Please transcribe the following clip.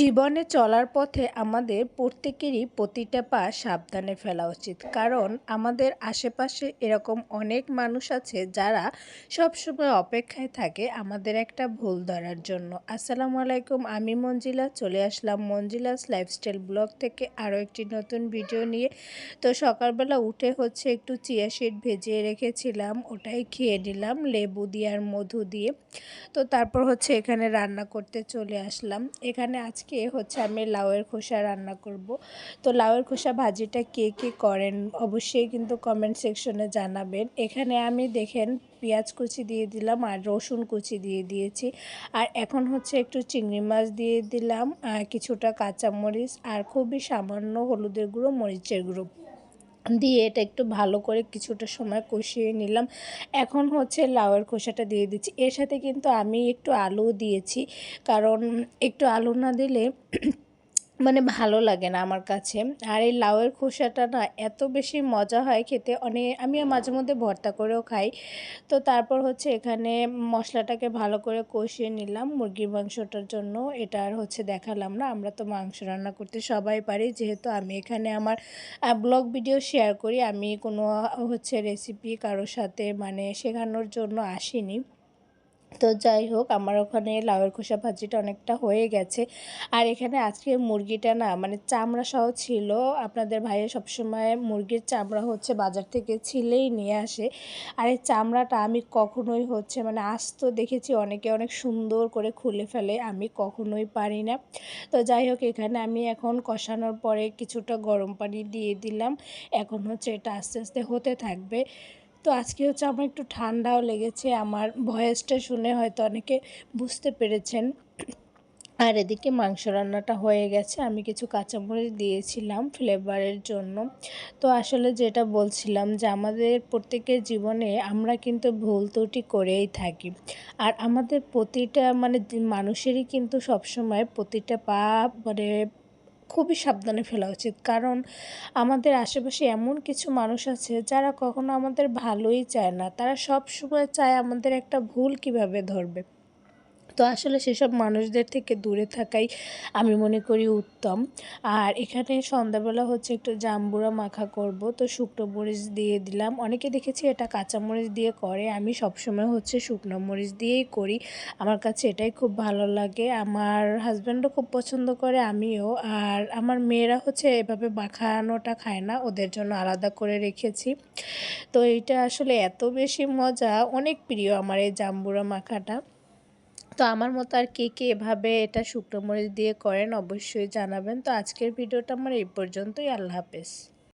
জীবনে চলার পথে আমাদের প্রত্যেকেরই প্রতিটা পা সাবধানে ফেলা উচিত। কারণ আমাদের আশেপাশে এরকম অনেক মানুষ আছে যারা সবসময় অপেক্ষায় থাকে আমাদের একটা ভুল ধরার জন্য। আসসালামু আলাইকুম, আমি মঞ্জিলা, চলে আসলাম মঞ্জিলাস লাইফস্টাইল ব্লগ থেকে আরও একটি নতুন ভিডিও নিয়ে। তো সকালবেলা উঠে হচ্ছে একটু চিয়া শিট ভেজিয়ে রেখেছিলাম, ওটাই খেয়ে নিলাম, লেবু দিয়ে আর মধু দিয়ে। তো তারপর হচ্ছে এখানে রান্না করতে চলে আসলাম। এখানে আজকে হচ্ছে আমি লাউয়ের খোসা রান্না করব। তো লাউয়ের খোসা ভাজিটা কে কে করেন অবশ্যই কিন্তু কমেন্ট সেকশনে জানাবেন। এখানে আমি দেখেন পেঁয়াজ কুচি দিয়ে দিলাম আর রসুন কুচি দিয়ে দিয়েছি। আর এখন হচ্ছে একটু চিংড়ি মাছ দিয়ে দিলাম কিছুটা কাঁচামরিচ আর খুবই সামান্য হলুদের গুঁড়ো, মরিচের গুঁড়ো। দিয়ে এটা একটু ভালো করে কিছুটা সময় কষিয়ে নিলাম। এখন হচ্ছে লাউয়ের খোসাটা দিয়ে দিচ্ছি। এর সাথে কিন্তু আমি একটু আলু দিয়েছি। কারণ একটু আলু না দিলে মানে ভালো লাগে না আমার কাছে। আর এই লাউয়ের খোসাটা না এত বেশি মজা হয় খেতে। অনেক আমি মাঝে মধ্যে ভর্তা করেও খাই। তো তারপর হচ্ছে এখানে মশলাটাকে ভালো করে কষিয়ে নিলাম মুরগির মাংসটার জন্য। এটা আর হচ্ছে দেখালাম না, আমরা তো মাংস রান্না করতে সবাই পারি। যেহেতু আমি এখানে আমার ব্লগ ভিডিও শেয়ার করি, আমি কোনো, হচ্ছে রেসিপি কারোর সাথে মানে শেখানোর জন্য আসিনি। তো যাই হোক, আমার ওখানে লাউয়ের খোসা ভাজিটা অনেকটা হয়ে গেছে। আর এখানে আজকে মুরগিটা না মানে চামড়া সহ ছিল। আপনাদের ভাইয়ের সবসময় মুরগির চামড়া হচ্ছে বাজার থেকে ছিলেই নিয়ে আসে। আর এই চামড়াটা আমি কখনোই হচ্ছে মানে আজ তো দেখেছি অনেকে অনেক সুন্দর করে খুলে ফেলে, আমি কখনোই পারি না। তো যাই হোক, এখানে আমি এখন কষানোর পরে কিছুটা গরম পানি দিয়ে দিলাম। এখন হচ্ছে এটা আস্তে আস্তে হতে থাকবে। তো আজকে হচ্ছে আমার একটু ঠান্ডাও লেগেছে। আমার ভয়েসটা শুনে হয়তো অনেকে বুঝতে পেরেছেন। আর এদিকে মাংস রান্নাটা হয়ে গেছে। আমি কিছু কাঁচামরিচ দিয়েছিলাম ফ্লেভারের জন্য। তো আসলে যেটা বলছিলাম যে, আমাদের প্রত্যেকের জীবনে আমরা কিন্তু ভুল ত্রুটি করেই থাকি। আর আমাদের প্রতিটা মানে মানুষেরই কিন্তু সবসময় প্রতিটা পা মানে খুবই সাবধানে ফেলা উচিত। কারণ আমাদের আশেপাশে এমন কিছু মানুষ আছে যারা কখনো আমাদের ভালোই চায় না। তারা সব সময় চায় আমাদের একটা ভুল কীভাবে ধরবে। তো আসলে সেসব মানুষদের থেকে দূরে থাকাই আমি মনে করি উত্তম। আর এখানে সন্ধ্যাবেলা হচ্ছে একটু জাম্বুরা মাখা করব, তো শুকনো মরিচ দিয়ে দিলাম। অনেকে দেখেছি এটা কাঁচা মরিচ দিয়ে করে, আমি সবসময় হচ্ছে শুকনো মরিচ দিয়েই করি। আমার কাছে এটাই খুব ভালো লাগে। আমার হাজব্যান্ডও খুব পছন্দ করে, আমিও। আর আমার মেয়েরা হচ্ছে এভাবে মাখানোটা খায় না, ওদের জন্য আলাদা করে রেখেছি। তো এইটা আসলে এত বেশি মজা, অনেক প্রিয় আমার এই জাম্বুরা মাখাটা। তো আমার মতো আর কে কে এভাবে এটা শুকনো মরিচ দিয়ে করেন অবশ্যই জানাবেন। তো আজকের ভিডিওটা আমার এই পর্যন্তই। আল্লাহ হাফেজ।